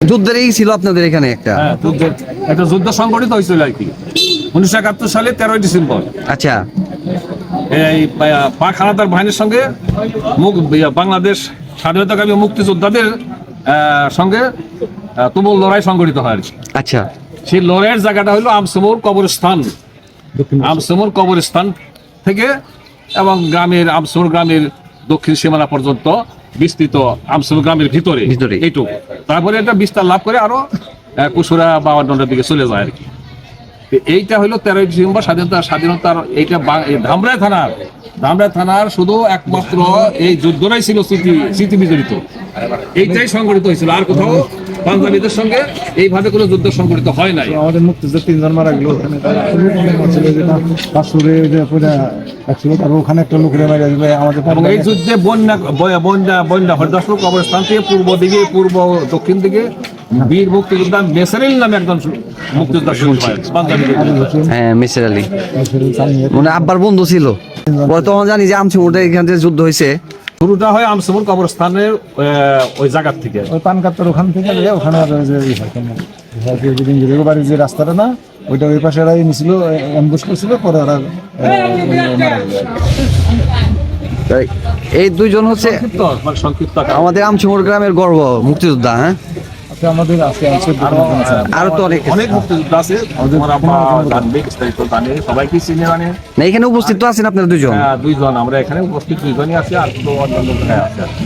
যুদ্ধেরই ছিল আপনাদের এখানে একটা? হ্যাঁ যুদ্ধের একটা যুদ্ধ সংগঠিত হয়েছিল আর কি। উনিশশো একাত্তর সালে তেরোই ডিসেম্বর। আচ্ছা। এই পাক হানাদার বাহিনীর সঙ্গে মুখ বাংলাদেশ স্বাধীনতাকামী মুক্তিযোদ্ধাদের সঙ্গে তুমুল লড়াই সংগঠিত হয় আর কি। আচ্ছা। সেই লড়াইয়ের জায়গাটা হলো আমসমুর কবরস্থান। আমসমুর কবরস্থান থেকে এবং গ্রামের আমসমুর গ্রামের দক্ষিণ সীমানা পর্যন্ত বিস্তৃত আমসল গ্রামের ভিতরে। ভিতরে। এইটুকু। তারপরে একটা বিস্তার লাভ করে আরও কুসুরা কুসুরা দণ্ডের দিকে চলে যায় আর কি। এইটা হলো তেরোই ডিসেম্বর স্বাধীনতা স্বাধীনতার এইটা ধামরাই থানার। ধামরাই থানার শুধু একমাত্র এই যুদ্ধটাই ছিল স্মৃতি স্মৃতি বিজড়িত। এইটাই সংগঠিত হয়েছিল। আর কোথাও পাঞ্জাবিদের সঙ্গে এইভাবে কোনো যুদ্ধ সংগঠিত হয় নাই। আমাদের মুক্তিযোদ্ধা তিনজন মারা গেল। ওখানে তারপর ওখানে একটা লোকের মারা যাবে আমাদের এই যুদ্ধে বন্যা বন্যা বন্যা হরিদাসপুর কবরস্থান থেকে পূর্ব দিকে পূর্ব দক্ষিণ দিকে বীর মুক্তিযোদ্ধা মেসারিল নামে একজন হয় হ্যাঁ মিস্টার আলী। মানে আব্বার বন্ধু ছিল। তখন জানি যে আমছি এখান থেকে যুদ্ধ হয়েছে। শুরুটা হয় আমসমুর কবরস্থানের ওই জায়গার থেকে। ওই পান কাত্তার ওখান থেকে ওখানে যে বাড়ির রাস্তাটা না ওইটা ওই পাশে এরাই নিছিল অ্যাম্বুশ করছিল পরে ওরা এই দুইজন হচ্ছে মানে। আমাদের আমছিমোর গ্রামের গর্ব মুক্তিযোদ্ধা হ্যাঁ? আমাদের আজকে আছে আরও তো অনেক অনেক মুক্তিযোদ্ধা আছে। আমার আব্বা জানবে বিস্তারিত জানে। সবাইকে চিনে মানে? না এখানে উপস্থিত তো আছেন আপনারা দুইজন হ্যাঁ, দুইজন। আমরা এখানে উপস্থিত দুইজনই আছি আর তো অন্য লোক আছে। আর কি।